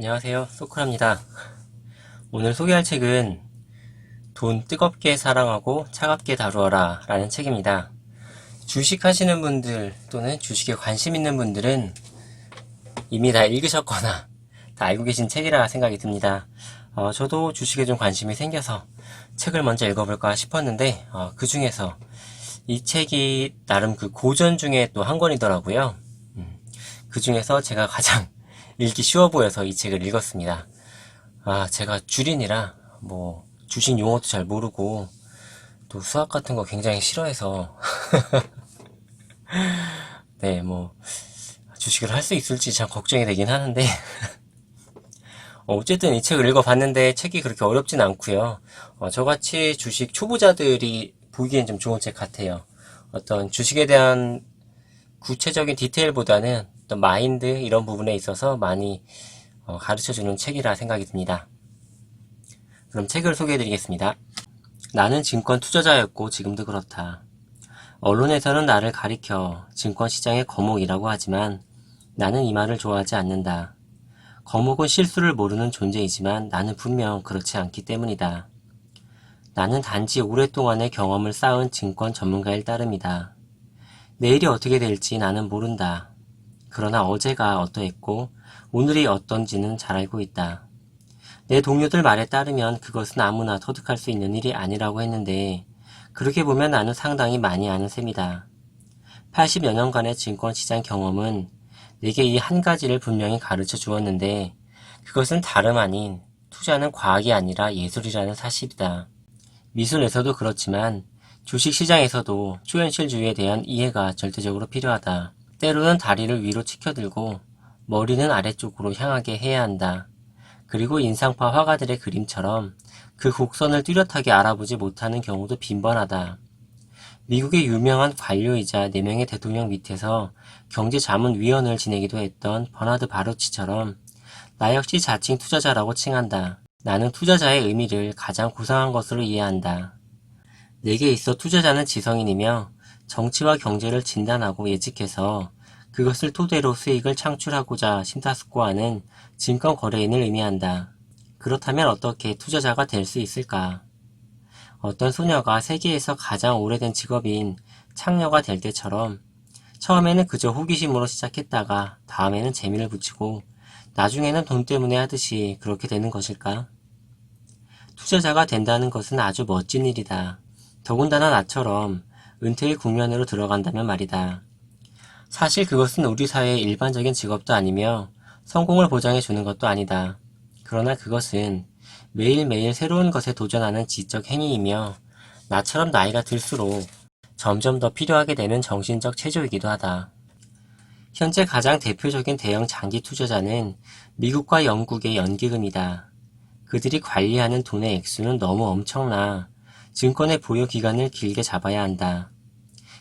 안녕하세요. 소크랍니다. 오늘 소개할 책은 돈 뜨겁게 사랑하고 차갑게 다루어라 라는 책입니다. 주식 하시는 분들 또는 주식에 관심 있는 분들은 이미 다 읽으셨거나 다 알고 계신 책이라 생각이 듭니다. 어, 저도 주식에 좀 관심이 생겨서 책을 먼저 읽어볼까 싶었는데 어, 그 중에서 이 책이 나름 그 고전 중에 또 한 권이더라고요. 음, 그 중에서 제가 가장 읽기 쉬워 보여서 이 책을 읽었습니다. 아, 제가 줄인이라 뭐 주식 용어도 잘 모르고 또 수학 같은 거 굉장히 싫어해서 네, 뭐 주식을 할 수 있을지 참 걱정이 되긴 하는데 어, 어쨌든 이 책을 읽어봤는데 책이 그렇게 어렵진 않고요. 어, 저같이 주식 초보자들이 보기엔 좀 좋은 책 같아요. 어떤 주식에 대한 구체적인 디테일보다는 어떤 마인드 이런 부분에 있어서 많이 어, 가르쳐주는 책이라 생각이 듭니다. 그럼 책을 소개해드리겠습니다. 나는 증권 투자자였고 지금도 그렇다. 언론에서는 나를 가리켜 증권시장의 거목이라고 하지만 나는 이 말을 좋아하지 않는다. 거목은 실수를 모르는 존재이지만 나는 분명 그렇지 않기 때문이다. 나는 단지 오랫동안의 경험을 쌓은 증권 전문가일 따름이다. 내일이 어떻게 될지 나는 모른다. 그러나 어제가 어떠했고 오늘이 어떤지는 잘 알고 있다. 내 동료들 말에 따르면 그것은 아무나 터득할 수 있는 일이 아니라고 했는데 그렇게 보면 나는 상당히 많이 아는 셈이다. 80여 년간의 증권시장 경험은 내게 이 한 가지를 분명히 가르쳐 주었는데 그것은 다름 아닌 투자는 과학이 아니라 예술이라는 사실이다. 미술에서도 그렇지만 주식시장에서도 초현실주의에 대한 이해가 절대적으로 필요하다. 때로는 다리를 위로 치켜들고 머리는 아래쪽으로 향하게 해야 한다. 그리고 인상파 화가들의 그림처럼 그 곡선을 뚜렷하게 알아보지 못하는 경우도 빈번하다. 미국의 유명한 관료이자 4명의 대통령 밑에서 경제자문위원을 지내기도 했던 버나드 바로치처럼 나 역시 자칭 투자자라고 칭한다. 나는 투자자의 의미를 가장 고상한 것으로 이해한다. 내게 있어 투자자는 지성인이며 정치와 경제를 진단하고 예측해서 그것을 토대로 수익을 창출하고자 심사숙고하는 증권 거래인을 의미한다. 그렇다면 어떻게 투자자가 될 수 있을까? 어떤 소녀가 세계에서 가장 오래된 직업인 창녀가 될 때처럼 처음에는 그저 호기심으로 시작했다가 다음에는 재미를 붙이고 나중에는 돈 때문에 하듯이 그렇게 되는 것일까? 투자자가 된다는 것은 아주 멋진 일이다. 더군다나 나처럼 은퇴의 국면으로 들어간다면 말이다. 사실 그것은 우리 사회의 일반적인 직업도 아니며 성공을 보장해 주는 것도 아니다. 그러나 그것은 매일매일 새로운 것에 도전하는 지적 행위이며 나처럼 나이가 들수록 점점 더 필요하게 되는 정신적 체조이기도 하다. 현재 가장 대표적인 대형 장기 투자자는 미국과 영국의 연기금이다. 그들이 관리하는 돈의 액수는 너무 엄청나 증권의 보유 기간을 길게 잡아야 한다.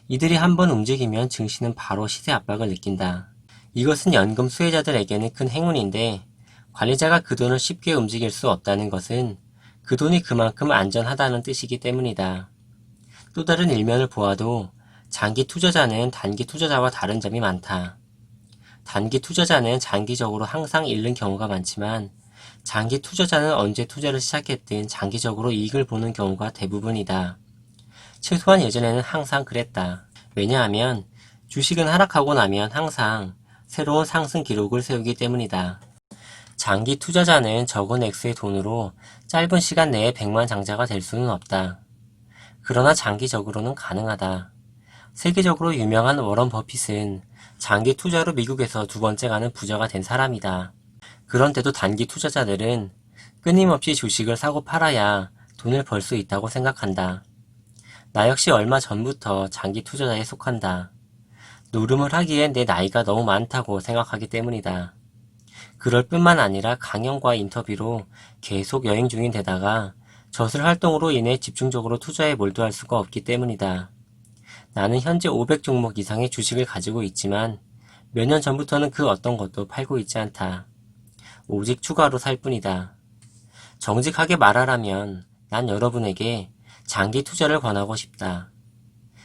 이들이 한번 움직이면 증시는 바로 시세 압박을 느낀다. 이것은 연금 수혜자들에게는 큰 행운인데 관리자가 그 돈을 쉽게 움직일 수 없다는 것은 그 돈이 그만큼 안전하다는 뜻이기 때문이다. 또 다른 일면을 보아도 장기 투자자는 단기 투자자와 다른 점이 많다. 단기 투자자는 장기적으로 항상 잃는 경우가 많지만 장기 투자자는 언제 투자를 시작했든 장기적으로 이익을 보는 경우가 대부분이다. 최소한 예전에는 항상 그랬다. 왜냐하면 주식은 하락하고 나면 항상 새로운 상승 기록을 세우기 때문이다. 장기 투자자는 적은 액수의 돈으로 짧은 시간 내에 100만 장자가 될 수는 없다. 그러나 장기적으로는 가능하다. 세계적으로 유명한 워런 버핏은 장기 투자로 미국에서 두 번째 가는 부자가 된 사람이다. 그런데도 단기 투자자들은 끊임없이 주식을 사고 팔아야 돈을 벌 수 있다고 생각한다. 나 역시 얼마 전부터 장기 투자자에 속한다. 노름을 하기엔 내 나이가 너무 많다고 생각하기 때문이다. 그럴 뿐만 아니라 강연과 인터뷰로 계속 여행 중인 데다가 저술 활동으로 인해 집중적으로 투자에 몰두할 수가 없기 때문이다. 나는 현재 500 종목 이상의 주식을 가지고 있지만 몇 년 전부터는 그 어떤 것도 팔고 있지 않다. 오직 추가로 살 뿐이다. 정직하게 말하라면 난 여러분에게 장기 투자를 권하고 싶다.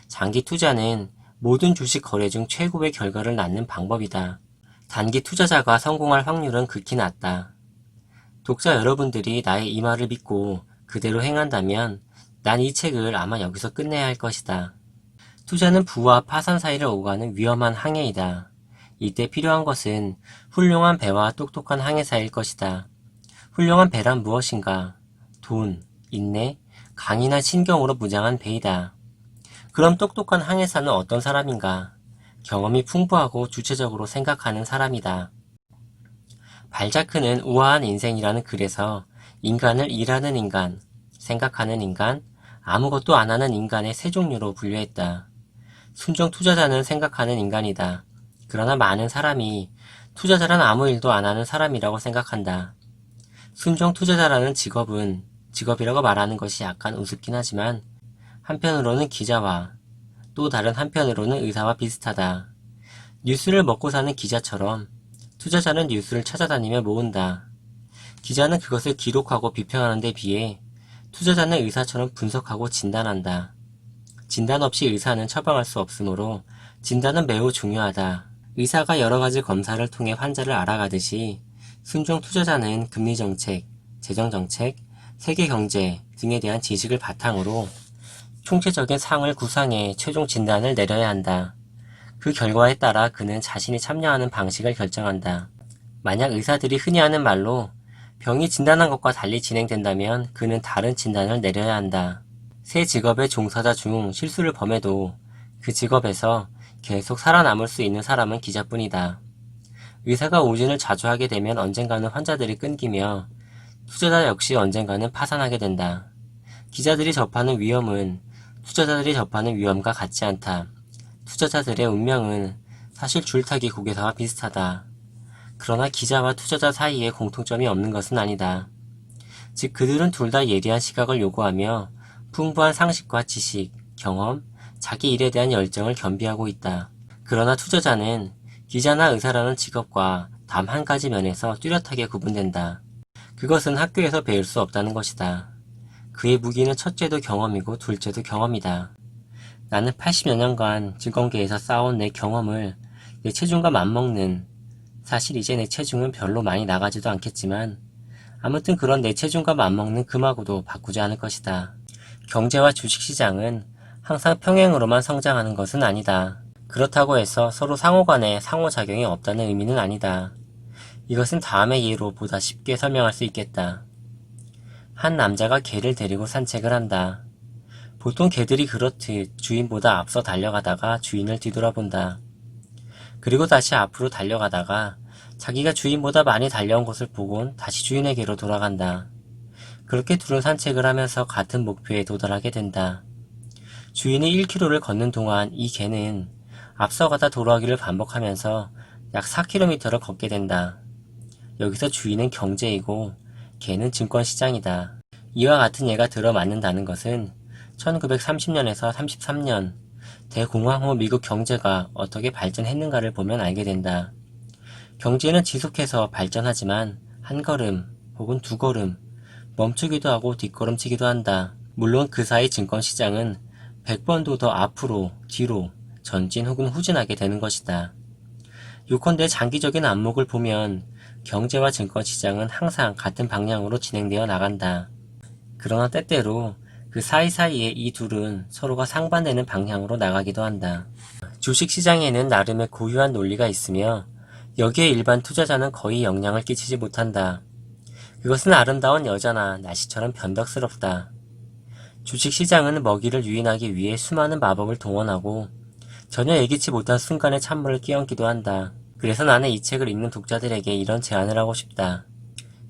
장기 투자는 모든 주식 거래 중 최고의 결과를 낳는 방법이다. 단기 투자자가 성공할 확률은 극히 낮다. 독자 여러분들이 나의 이 말을 믿고 그대로 행한다면 난 이 책을 아마 여기서 끝내야 할 것이다. 투자는 부와 파산 사이를 오가는 위험한 항해이다. 이때 필요한 것은 훌륭한 배와 똑똑한 항해사일 것이다. 훌륭한 배란 무엇인가? 돈, 인내, 강이나 신경으로 무장한 배이다. 그럼 똑똑한 항해사는 어떤 사람인가? 경험이 풍부하고 주체적으로 생각하는 사람이다. 발자크는 우아한 인생이라는 글에서 인간을 일하는 인간, 생각하는 인간, 아무것도 안 하는 인간의 세 종류로 분류했다. 순정 투자자는 생각하는 인간이다. 그러나 많은 사람이 투자자란 아무 일도 안 하는 사람이라고 생각한다. 순정 투자자라는 직업은 직업이라고 말하는 것이 약간 우습긴 하지만 한편으로는 기자와 또 다른 한편으로는 의사와 비슷하다. 뉴스를 먹고 사는 기자처럼 투자자는 뉴스를 찾아다니며 모은다. 기자는 그것을 기록하고 비평하는 데 비해 투자자는 의사처럼 분석하고 진단한다. 진단 없이 의사는 처방할 수 없으므로 진단은 매우 중요하다. 의사가 여러 가지 검사를 통해 환자를 알아가듯이 순종 투자자는 금리 정책, 재정 정책, 세계 경제 등에 대한 지식을 바탕으로 총체적인 상을 구상해 최종 진단을 내려야 한다. 그 결과에 따라 그는 자신이 참여하는 방식을 결정한다. 만약 의사들이 흔히 하는 말로 병이 진단한 것과 달리 진행된다면 그는 다른 진단을 내려야 한다. 새 직업의 종사자 중 실수를 범해도 그 직업에서 계속 살아남을 수 있는 사람은 기자뿐이다. 의사가 오진을 자주 하게 되면 언젠가는 환자들이 끊기며 투자자 역시 언젠가는 파산하게 된다. 기자들이 접하는 위험은 투자자들이 접하는 위험과 같지 않다. 투자자들의 운명은 사실 줄타기 고개사와 비슷하다. 그러나 기자와 투자자 사이에 공통점이 없는 것은 아니다. 즉 그들은 둘 다 예리한 시각을 요구하며 풍부한 상식과 지식, 경험, 자기 일에 대한 열정을 겸비하고 있다. 그러나 투자자는 기자나 의사라는 직업과 단 한 가지 면에서 뚜렷하게 구분된다. 그것은 학교에서 배울 수 없다는 것이다. 그의 무기는 첫째도 경험이고 둘째도 경험이다. 나는 80여 년간 증권계에서 쌓아온 내 경험을 내 체중과 맞먹는 사실 이제 내 체중은 별로 많이 나가지도 않겠지만 아무튼 그런 내 체중과 맞먹는 금하고도 바꾸지 않을 것이다. 경제와 주식시장은 항상 평행으로만 성장하는 것은 아니다. 그렇다고 해서 서로 상호간에 상호작용이 없다는 의미는 아니다. 이것은 다음의 예로 보다 쉽게 설명할 수 있겠다. 한 남자가 개를 데리고 산책을 한다. 보통 개들이 그렇듯 주인보다 앞서 달려가다가 주인을 뒤돌아본다. 그리고 다시 앞으로 달려가다가 자기가 주인보다 많이 달려온 것을 보곤 다시 주인에게로 돌아간다. 그렇게 둘은 산책을 하면서 같은 목표에 도달하게 된다. 주인이 1km를 걷는 동안 이 개는 앞서가다 돌아오기를 반복하면서 약 4km를 걷게 된다. 여기서 주인은 경제이고 개는 증권시장이다. 이와 같은 예가 들어맞는다는 것은 1930년에서 33년 대공황 후 미국 경제가 어떻게 발전했는가를 보면 알게 된다. 경제는 지속해서 발전하지만 한 걸음 혹은 두 걸음 멈추기도 하고 뒷걸음치기도 한다. 물론 그 사이 증권시장은 100번도 더 앞으로, 뒤로, 전진 혹은 후진하게 되는 것이다. 요컨대 장기적인 안목을 보면 경제와 증권 시장은 항상 같은 방향으로 진행되어 나간다. 그러나 때때로 그 사이사이에 이 둘은 서로가 상반되는 방향으로 나가기도 한다. 주식 시장에는 나름의 고유한 논리가 있으며 여기에 일반 투자자는 거의 영향을 끼치지 못한다. 그것은 아름다운 여자나 나시처럼 변덕스럽다. 주식시장은 먹이를 유인하기 위해 수많은 마법을 동원하고 전혀 예기치 못한 순간에 찬물을 끼얹기도 한다. 그래서 나는 이 책을 읽는 독자들에게 이런 제안을 하고 싶다.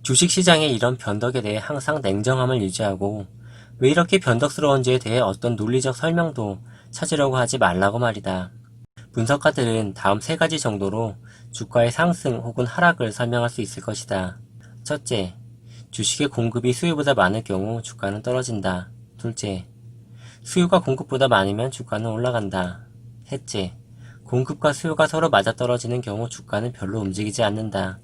주식시장의 이런 변덕에 대해 항상 냉정함을 유지하고 왜 이렇게 변덕스러운지에 대해 어떤 논리적 설명도 찾으려고 하지 말라고 말이다. 분석가들은 다음 세 가지 정도로 주가의 상승 혹은 하락을 설명할 수 있을 것이다. 첫째, 주식의 공급이 수요보다 많을 경우 주가는 떨어진다. 둘째, 수요가 공급보다 많으면 주가는 올라간다. 셋째, 공급과 수요가 서로 맞아떨어지는 경우 주가는 별로 움직이지 않는다.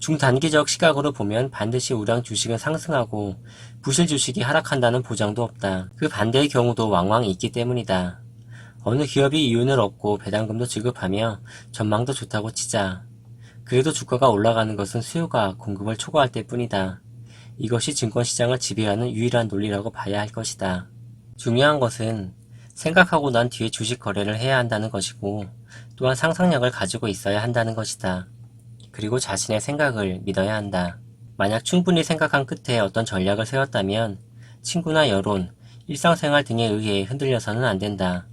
중단기적 시각으로 보면 반드시 우량 주식은 상승하고 부실 주식이 하락한다는 보장도 없다. 그 반대의 경우도 왕왕 있기 때문이다. 어느 기업이 이윤을 얻고 배당금도 지급하며 전망도 좋다고 치자. 그래도 주가가 올라가는 것은 수요가 공급을 초과할 때 뿐이다. 이것이 증권시장을 지배하는 유일한 논리라고 봐야 할 것이다. 중요한 것은 생각하고 난 뒤에 주식 거래를 해야 한다는 것이고 또한 상상력을 가지고 있어야 한다는 것이다. 그리고 자신의 생각을 믿어야 한다. 만약 충분히 생각한 끝에 어떤 전략을 세웠다면 친구나 여론, 일상생활 등에 의해 흔들려서는 안 된다.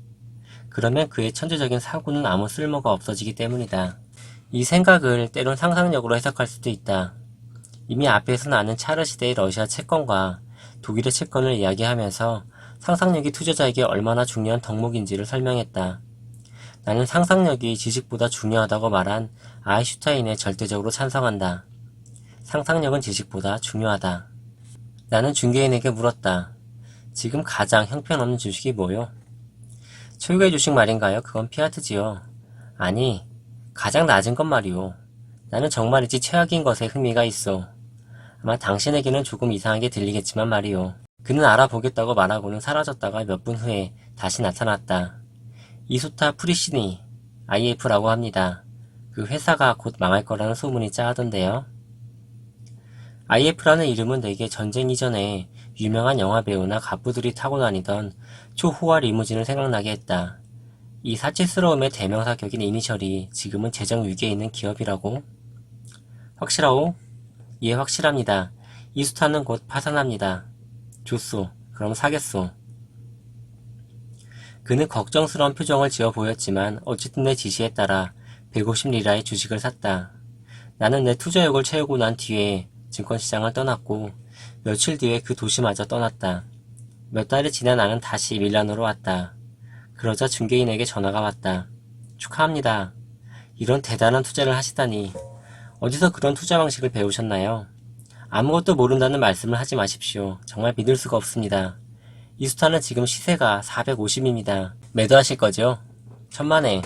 그러면 그의 천재적인 사고는 아무 쓸모가 없어지기 때문이다. 이 생각을 때론 상상력으로 해석할 수도 있다. 이미 앞에서 나는 차르 시대의 러시아 채권과 독일의 채권을 이야기하면서 상상력이 투자자에게 얼마나 중요한 덕목인지를 설명했다. 나는 상상력이 지식보다 중요하다고 말한 아인슈타인에 절대적으로 찬성한다. 상상력은 지식보다 중요하다. 나는 중개인에게 물었다. 지금 가장 형편없는 주식이 뭐요? 최고의 주식 말인가요? 그건 피아트지요. 아니, 가장 낮은 것 말이오. 나는 정말이지 최악인 것에 흥미가 있어. 아마 당신에게는 조금 이상하게 들리겠지만 말이오. 그는 알아보겠다고 말하고는 사라졌다가 몇 분 후에 다시 나타났다. 이소타 프리시니 IF라고 합니다. 그 회사가 곧 망할 거라는 소문이 짜하던데요. IF라는 이름은 내게 전쟁 이전에 유명한 영화배우나 갑부들이 타고 다니던 초호화 리무진을 생각나게 했다. 이 사치스러움의 대명사 격인 이니셜이 지금은 재정 위기에 있는 기업이라고? 확실하오? 예, 확실합니다. 이수타는 곧 파산합니다. 좋소. 그럼 사겠소. 그는 걱정스러운 표정을 지어 보였지만 어쨌든 내 지시에 따라 150리라의 주식을 샀다. 나는 내 투자욕을 채우고 난 뒤에 증권시장을 떠났고 며칠 뒤에 그 도시마저 떠났다. 몇 달이 지나 나는 다시 밀라노로 왔다. 그러자 중개인에게 전화가 왔다. 축하합니다. 이런 대단한 투자를 하시다니. 어디서 그런 투자 방식을 배우셨나요? 아무것도 모른다는 말씀을 하지 마십시오. 정말 믿을 수가 없습니다. 이 수타는 지금 시세가 450입니다. 매도하실 거죠? 천만에.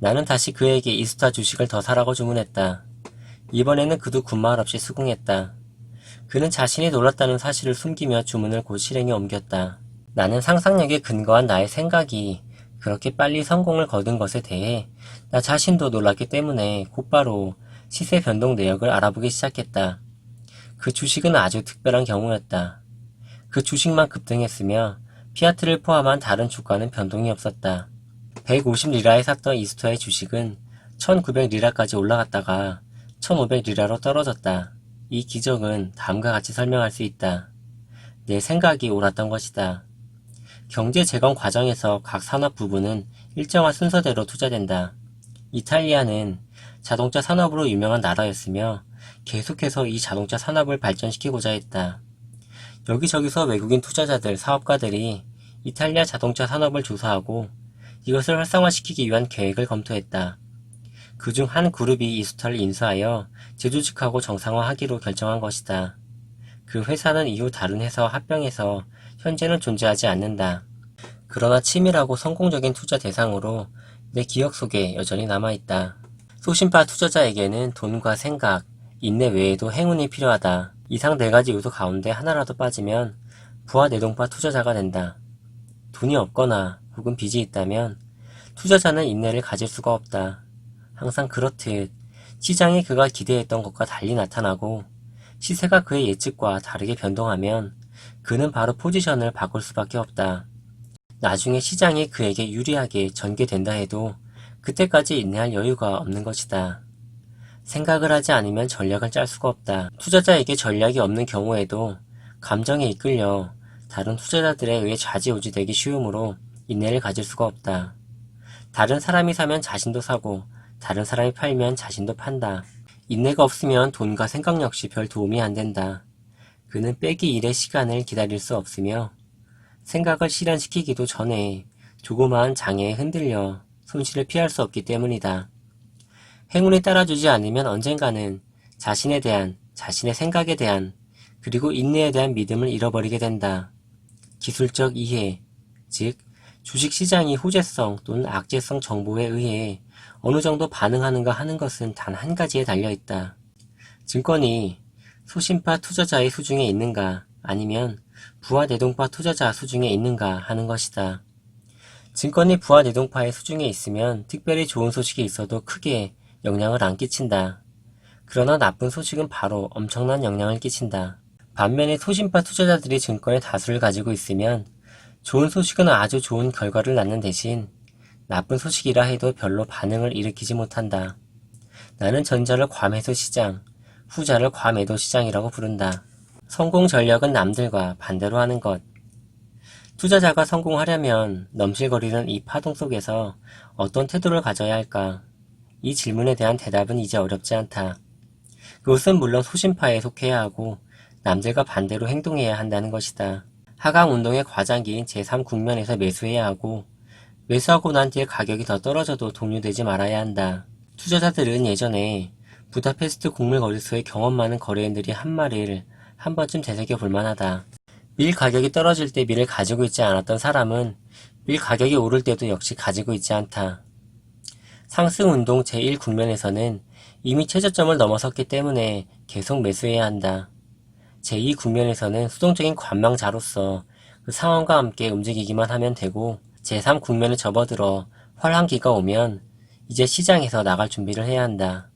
나는 다시 그에게 이 수타 주식을 더 사라고 주문했다. 이번에는 그도 군말 없이 수긍했다. 그는 자신이 놀랐다는 사실을 숨기며 주문을 곧 실행에 옮겼다. 나는 상상력에 근거한 나의 생각이 그렇게 빨리 성공을 거둔 것에 대해 나 자신도 놀랐기 때문에 곧바로 시세 변동 내역을 알아보기 시작했다. 그 주식은 아주 특별한 경우였다. 그 주식만 급등했으며 피아트를 포함한 다른 주가는 변동이 없었다. 150리라에 샀던 이스토의 주식은 1900리라까지 올라갔다가 1500리라로 떨어졌다. 이 기적은 다음과 같이 설명할 수 있다. 내 생각이 옳았던 것이다. 경제 재건 과정에서 각 산업 부분은 일정한 순서대로 투자된다. 이탈리아는 자동차 산업으로 유명한 나라였으며 계속해서 이 자동차 산업을 발전시키고자 했다. 여기저기서 외국인 투자자들, 사업가들이 이탈리아 자동차 산업을 조사하고 이것을 활성화시키기 위한 계획을 검토했다. 그중 한 그룹이 이스타를 인수하여 재조직하고 정상화하기로 결정한 것이다. 그 회사는 이후 다른 회사와 합병해서 현재는 존재하지 않는다. 그러나 치밀하고 성공적인 투자 대상으로 내 기억 속에 여전히 남아있다. 소신파 투자자에게는 돈과 생각, 인내 외에도 행운이 필요하다. 이상 네 가지 요소 가운데 하나라도 빠지면 부하 내동파 투자자가 된다. 돈이 없거나 혹은 빚이 있다면 투자자는 인내를 가질 수가 없다. 항상 그렇듯 시장이 그가 기대했던 것과 달리 나타나고 시세가 그의 예측과 다르게 변동하면 그는 바로 포지션을 바꿀 수밖에 없다. 나중에 시장이 그에게 유리하게 전개된다 해도 그때까지 인내할 여유가 없는 것이다. 생각을 하지 않으면 전략을 짤 수가 없다. 투자자에게 전략이 없는 경우에도 감정에 이끌려 다른 투자자들에 의해 좌지우지되기 쉬우므로 인내를 가질 수가 없다. 다른 사람이 사면 자신도 사고 다른 사람이 팔면 자신도 판다. 인내가 없으면 돈과 생각 역시 별 도움이 안 된다. 그는 빼기 일의 시간을 기다릴 수 없으며 생각을 실현시키기도 전에 조그마한 장애에 흔들려 손실을 피할 수 없기 때문이다. 행운이 따라주지 않으면 언젠가는 자신에 대한, 자신의 생각에 대한, 그리고 인내에 대한 믿음을 잃어버리게 된다. 기술적 이해, 즉, 주식시장이 호재성 또는 악재성 정보에 의해 어느 정도 반응하는가 하는 것은 단 한 가지에 달려 있다. 증권이 소신파 투자자의 수중에 있는가 아니면 부하 내동파 투자자 수중에 있는가 하는 것이다. 증권이 부하 내동파의 수중에 있으면 특별히 좋은 소식이 있어도 크게 영향을 안 끼친다. 그러나 나쁜 소식은 바로 엄청난 영향을 끼친다. 반면에 소신파 투자자들이 증권의 다수를 가지고 있으면 좋은 소식은 아주 좋은 결과를 낳는 대신 나쁜 소식이라 해도 별로 반응을 일으키지 못한다. 나는 전자를 과매수 시장, 후자를 과매도 시장이라고 부른다. 성공 전략은 남들과 반대로 하는 것. 투자자가 성공하려면 넘실거리는 이 파동 속에서 어떤 태도를 가져야 할까? 이 질문에 대한 대답은 이제 어렵지 않다. 그것은 물론 소신파에 속해야 하고 남들과 반대로 행동해야 한다는 것이다. 하강 운동의 과장기인 제3국면에서 매수해야 하고 매수하고 난 뒤에 가격이 더 떨어져도 동요되지 말아야 한다. 투자자들은 예전에 부다페스트 곡물 거래소의 경험 많은 거래인들이 한 말을 한 번쯤 되새겨 볼 만하다. 밀 가격이 떨어질 때 밀을 가지고 있지 않았던 사람은 밀 가격이 오를 때도 역시 가지고 있지 않다. 상승 운동 제1국면에서는 이미 최저점을 넘어섰기 때문에 계속 매수해야 한다. 제2국면에서는 수동적인 관망자로서 그 상황과 함께 움직이기만 하면 되고 제3국면에 접어들어 활황기가 오면 이제 시장에서 나갈 준비를 해야 한다.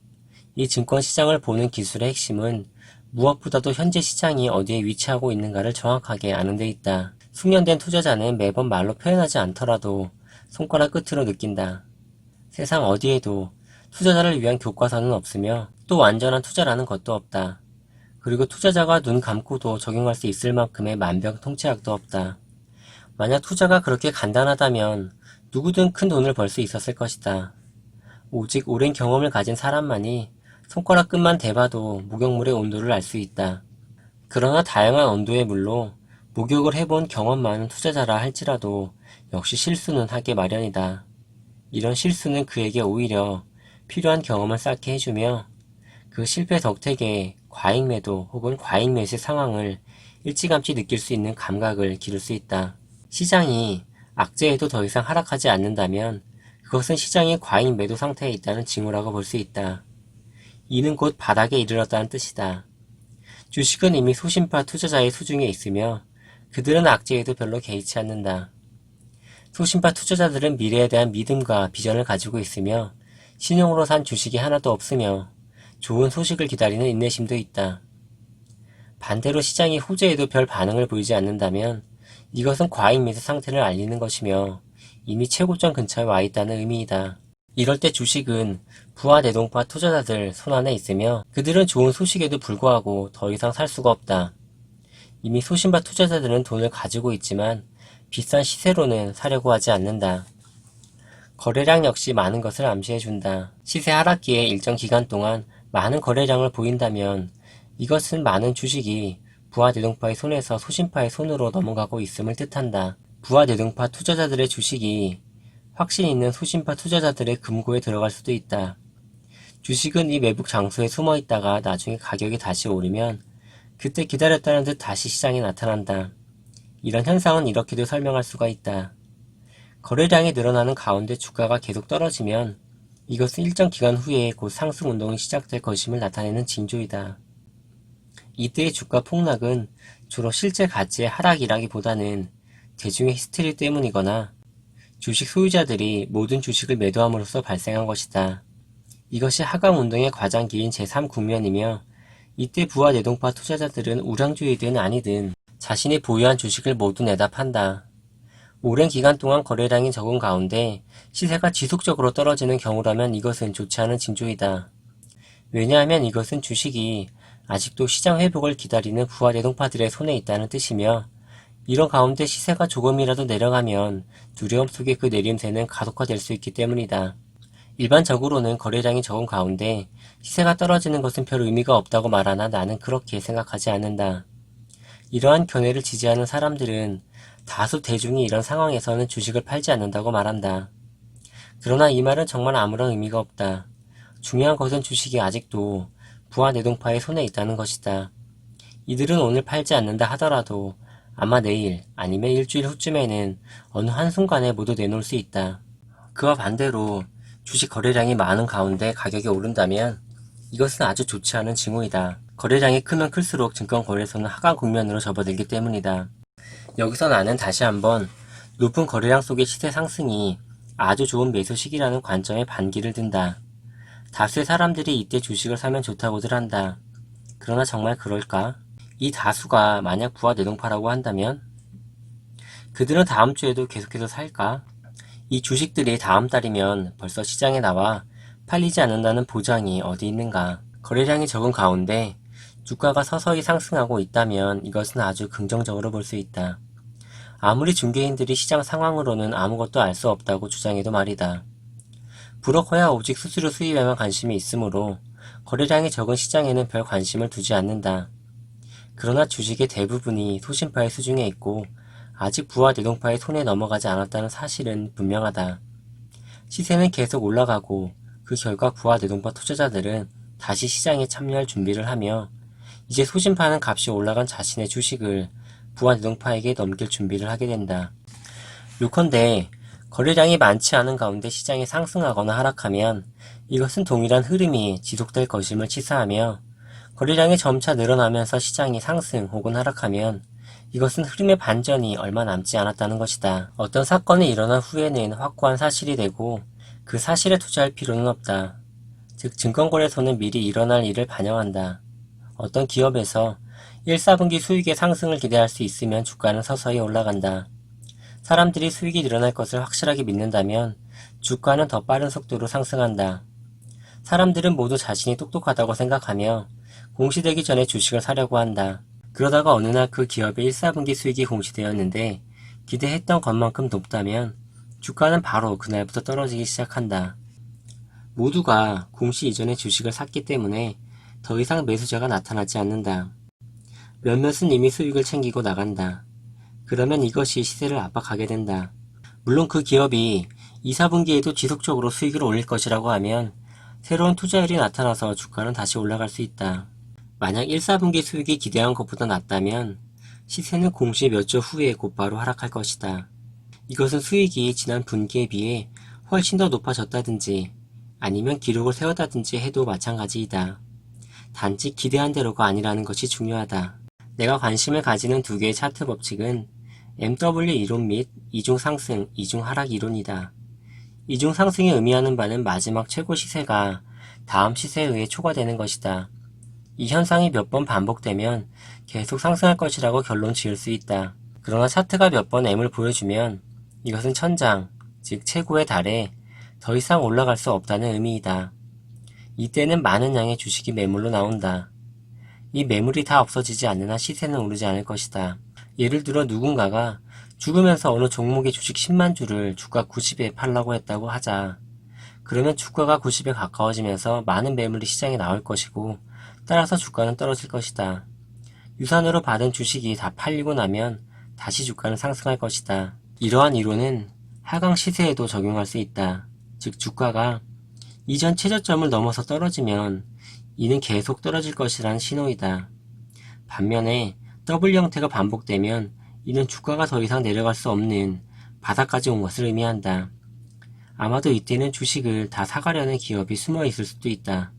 이 증권 시장을 보는 기술의 핵심은 무엇보다도 현재 시장이 어디에 위치하고 있는가를 정확하게 아는 데 있다. 숙련된 투자자는 매번 말로 표현하지 않더라도 손가락 끝으로 느낀다. 세상 어디에도 투자자를 위한 교과서는 없으며 또 완전한 투자라는 것도 없다. 그리고 투자자가 눈 감고도 적용할 수 있을 만큼의 만병통치약도 없다. 만약 투자가 그렇게 간단하다면 누구든 큰 돈을 벌 수 있었을 것이다. 오직 오랜 경험을 가진 사람만이 손가락 끝만 대봐도 목욕물의 온도를 알 수 있다. 그러나 다양한 온도의 물로 목욕을 해본 경험 많은 투자자라 할지라도 역시 실수는 하게 마련이다. 이런 실수는 그에게 오히려 필요한 경험을 쌓게 해주며 그 실패 덕택에 과잉 매도 혹은 과잉 매수 상황을 일찌감치 느낄 수 있는 감각을 기를 수 있다. 시장이 악재에도 더 이상 하락하지 않는다면 그것은 시장이 과잉 매도 상태에 있다는 징후라고 볼 수 있다. 이는 곧 바닥에 이르렀다는 뜻이다. 주식은 이미 소신파 투자자의 수중에 있으며 그들은 악재에도 별로 개의치 않는다. 소신파 투자자들은 미래에 대한 믿음과 비전을 가지고 있으며 신용으로 산 주식이 하나도 없으며 좋은 소식을 기다리는 인내심도 있다. 반대로 시장이 호재에도 별 반응을 보이지 않는다면 이것은 과잉 매수 상태를 알리는 것이며 이미 최고점 근처에 와 있다는 의미이다. 이럴 때 주식은 부하 내동파 투자자들 손안에 있으며 그들은 좋은 소식에도 불구하고 더 이상 살 수가 없다. 이미 소신파 투자자들은 돈을 가지고 있지만 비싼 시세로는 사려고 하지 않는다. 거래량 역시 많은 것을 암시해준다. 시세 하락기에 일정 기간 동안 많은 거래량을 보인다면 이것은 많은 주식이 부하 대동파의 손에서 소신파의 손으로 넘어가고 있음을 뜻한다. 부하 대동파 투자자들의 주식이 확신 있는 소신파 투자자들의 금고에 들어갈 수도 있다. 주식은 이 매복 장소에 숨어 있다가 나중에 가격이 다시 오르면 그때 기다렸다는 듯 다시 시장에 나타난다. 이런 현상은 이렇게도 설명할 수가 있다. 거래량이 늘어나는 가운데 주가가 계속 떨어지면 이것은 일정 기간 후에 곧 상승 운동이 시작될 것임을 나타내는 징조이다. 이때의 주가 폭락은 주로 실제 가치의 하락이라기보다는 대중의 히스테리 때문이거나 주식 소유자들이 모든 주식을 매도함으로써 발생한 것이다. 이것이 하강 운동의 과장기인 제3국면이며 이때 부하 내동파 투자자들은 우량주의든 아니든 자신이 보유한 주식을 모두 내다 판다. 오랜 기간 동안 거래량이 적은 가운데 시세가 지속적으로 떨어지는 경우라면 이것은 좋지 않은 징조이다. 왜냐하면 이것은 주식이 아직도 시장 회복을 기다리는 부하 대동파들의 손에 있다는 뜻이며 이런 가운데 시세가 조금이라도 내려가면 두려움 속에 그 내림세는 가속화될 수 있기 때문이다. 일반적으로는 거래량이 적은 가운데 시세가 떨어지는 것은 별 의미가 없다고 말하나 나는 그렇게 생각하지 않는다. 이러한 견해를 지지하는 사람들은 다수 대중이 이런 상황에서는 주식을 팔지 않는다고 말한다. 그러나 이 말은 정말 아무런 의미가 없다. 중요한 것은 주식이 아직도 부하 내동파의 손에 있다는 것이다. 이들은 오늘 팔지 않는다 하더라도 아마 내일 아니면 일주일 후쯤에는 어느 한순간에 모두 내놓을 수 있다. 그와 반대로 주식 거래량이 많은 가운데 가격이 오른다면 이것은 아주 좋지 않은 징후이다. 거래량이 크면 클수록 증권거래소는 하강 국면으로 접어들기 때문이다. 여기서 나는 다시 한번 높은 거래량 속의 시세 상승이 아주 좋은 매수 시기라는 관점에 반기를 든다. 다수의 사람들이 이때 주식을 사면 좋다고들 한다. 그러나 정말 그럴까? 이 다수가 만약 부와 내동파라고 한다면 그들은 다음 주에도 계속해서 살까? 이 주식들이 다음 달이면 벌써 시장에 나와 팔리지 않는다는 보장이 어디 있는가? 거래량이 적은 가운데 주가가 서서히 상승하고 있다면 이것은 아주 긍정적으로 볼 수 있다. 아무리 중개인들이 시장 상황으로는 아무것도 알 수 없다고 주장해도 말이다. 브로커야 오직 수수료 수입에만 관심이 있으므로 거래량이 적은 시장에는 별 관심을 두지 않는다. 그러나 주식의 대부분이 소신파의 수중에 있고 아직 부와 내동파의 손에 넘어가지 않았다는 사실은 분명하다. 시세는 계속 올라가고 그 결과 부와 내동파 투자자들은 다시 시장에 참여할 준비를 하며 이제 소신파는 값이 올라간 자신의 주식을 부와 내동파에게 넘길 준비를 하게 된다. 요컨대 거래량이 많지 않은 가운데 시장이 상승하거나 하락하면 이것은 동일한 흐름이 지속될 것임을 치사하며 거래량이 점차 늘어나면서 시장이 상승 혹은 하락하면 이것은 흐름의 반전이 얼마 남지 않았다는 것이다. 어떤 사건이 일어난 후에는 확고한 사실이 되고 그 사실에 투자할 필요는 없다. 즉 증권거래소는 미리 일어날 일을 반영한다. 어떤 기업에서 1, 4분기 수익의 상승을 기대할 수 있으면 주가는 서서히 올라간다. 사람들이 수익이 늘어날 것을 확실하게 믿는다면 주가는 더 빠른 속도로 상승한다. 사람들은 모두 자신이 똑똑하다고 생각하며 공시되기 전에 주식을 사려고 한다. 그러다가 어느 날 그 기업의 1, 4분기 수익이 공시되었는데 기대했던 것만큼 높다면 주가는 바로 그날부터 떨어지기 시작한다. 모두가 공시 이전에 주식을 샀기 때문에 더 이상 매수자가 나타나지 않는다. 몇몇은 이미 수익을 챙기고 나간다. 그러면 이것이 시세를 압박하게 된다. 물론 그 기업이 2, 4분기에도 지속적으로 수익을 올릴 것이라고 하면 새로운 투자율이 나타나서 주가는 다시 올라갈 수 있다. 만약 1, 4분기 수익이 기대한 것보다 낮다면 시세는 공시 몇 주 후에 곧바로 하락할 것이다. 이것은 수익이 지난 분기에 비해 훨씬 더 높아졌다든지 아니면 기록을 세웠다든지 해도 마찬가지이다. 단지 기대한 대로가 아니라는 것이 중요하다. 내가 관심을 가지는 두 개의 차트 법칙은 MW 이론 및 이중 상승, 이중 하락 이론이다. 이중 상승이 의미하는 바는 마지막 최고 시세가 다음 시세에 의해 초과되는 것이다. 이 현상이 몇 번 반복되면 계속 상승할 것이라고 결론 지을 수 있다. 그러나 차트가 몇 번 M을 보여주면 이것은 천장, 즉 최고에 달해 더 이상 올라갈 수 없다는 의미이다. 이때는 많은 양의 주식이 매물로 나온다. 이 매물이 다 없어지지 않는 한 시세는 오르지 않을 것이다. 예를 들어 누군가가 죽으면서 어느 종목의 주식 10만 주를 주가 90에 팔라고 했다고 하자. 그러면 주가가 90에 가까워지면서 많은 매물이 시장에 나올 것이고 따라서 주가는 떨어질 것이다. 유산으로 받은 주식이 다 팔리고 나면 다시 주가는 상승할 것이다. 이러한 이론은 하강 시세에도 적용할 수 있다. 즉 주가가 이전 최저점을 넘어서 떨어지면 이는 계속 떨어질 것이라는 신호이다. 반면에 W 형태가 반복되면 이는 주가가 더 이상 내려갈 수 없는 바닥까지 온 것을 의미한다. 아마도 이때는 주식을 다 사가려는 기업이 숨어 있을 수도 있다.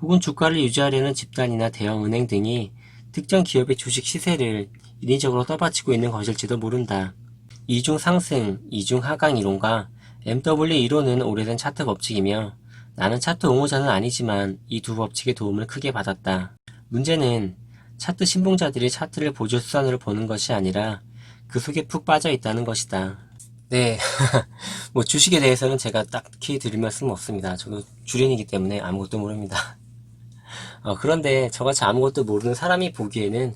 혹은 주가를 유지하려는 집단이나 대형 은행 등이 특정 기업의 주식 시세를 인위적으로 떠받치고 있는 것일지도 모른다. 이중 상승, 이중 하강 이론과 MW 이론은 오래된 차트 법칙이며 나는 차트 옹호자는 아니지만 이 두 법칙의 도움을 크게 받았다. 문제는 차트 신봉자들이 차트를 보조 수단으로 보는 것이 아니라 그 속에 푹 빠져 있다는 것이다. 네. 뭐 주식에 대해서는 제가 딱히 드릴 말씀은 없습니다. 저도 주린이기 때문에 아무것도 모릅니다. 어, 그런데 저같이 아무것도 모르는 사람이 보기에는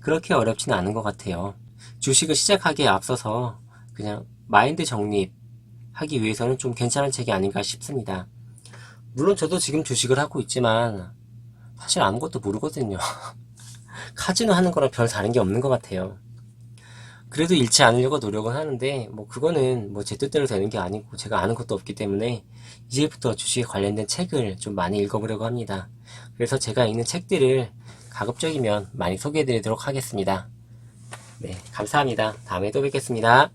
그렇게 어렵지는 않은 것 같아요. 주식을 시작하기에 앞서서 그냥 마인드 정립하기 위해서는 좀 괜찮은 책이 아닌가 싶습니다. 물론 저도 지금 주식을 하고 있지만 사실 아무것도 모르거든요. 카지노 하는 거랑 별 다른 게 없는 것 같아요. 그래도 잃지 않으려고 노력은 하는데 뭐 그거는 뭐 제 뜻대로 되는 게 아니고 제가 아는 것도 없기 때문에 이제부터 주식에 관련된 책을 좀 많이 읽어보려고 합니다. 그래서 제가 읽는 책들을 가급적이면 많이 소개해 드리도록 하겠습니다. 네, 감사합니다. 다음에 또 뵙겠습니다.